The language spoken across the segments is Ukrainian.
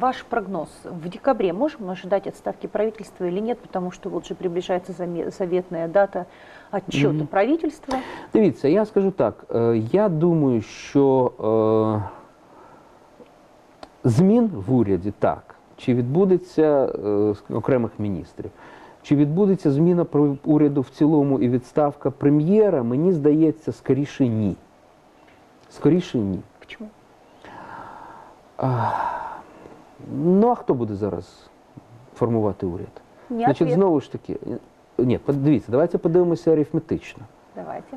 ваш прогноз. В декабре можем ожидать отставки правительства или нет, потому что вот же приближается заветная дата отчета Мгм. правительства. Дивіться, я скажу так. е, Я думаю, що е, змін в уряді так. Чи відбудеться е, окремих міністрів, чи відбудеться зміна уряду в цілому і відставка прем'єра, мені здається, скоріше ні. Скоріше ні. Почему? Ну а хто буде зараз формувати уряд? Не Значить, ответ. знову ж таки, ні, подивіться, давайте подивимося арифметично. Давайте.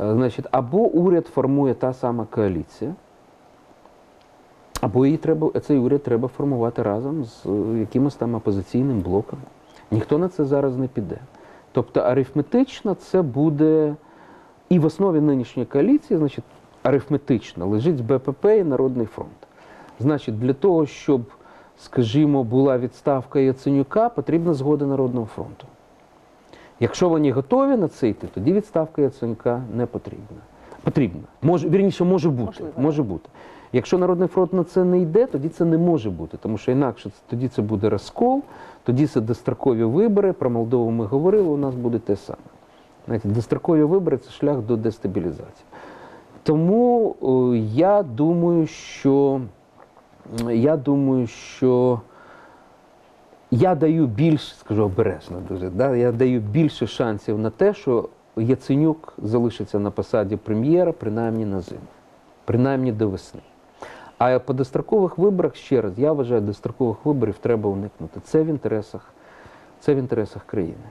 Е, Значить, або уряд формує та сама коаліція, або її треба, цей уряд треба формувати разом з е, якимось там опозиційним блоком. Ніхто на це зараз не піде. Тобто арифметично це буде і в основі нинішньої коаліції, значить, арифметично лежить БПП і Народний фронт. Значить, для того, щоб, скажімо, була відставка Яценюка, потрібна згода Народного фронту. Якщо вони готові на це йти, тоді відставка Яценюка не потрібна. Потрібна. Може, вірніше, може бути. Можливо. Може бути. Якщо Народний фронт на це не йде, тоді це не може бути, тому що інакше тоді це буде розкол, тоді це дострокові вибори. Про Молдову ми говорили, у нас буде те саме. Знаєте, дострокові вибори це шлях до дестабілізації. Тому е, я думаю, що я думаю, що я даю більше, скажу обережно дуже, да? я даю більше шансів на те, що Яценюк залишиться на посаді прем'єра, принаймні на зиму, принаймні до весни. А по дострокових виборах, ще раз, я вважаю, дострокових виборів треба уникнути. Це в інтересах, це в інтересах країни.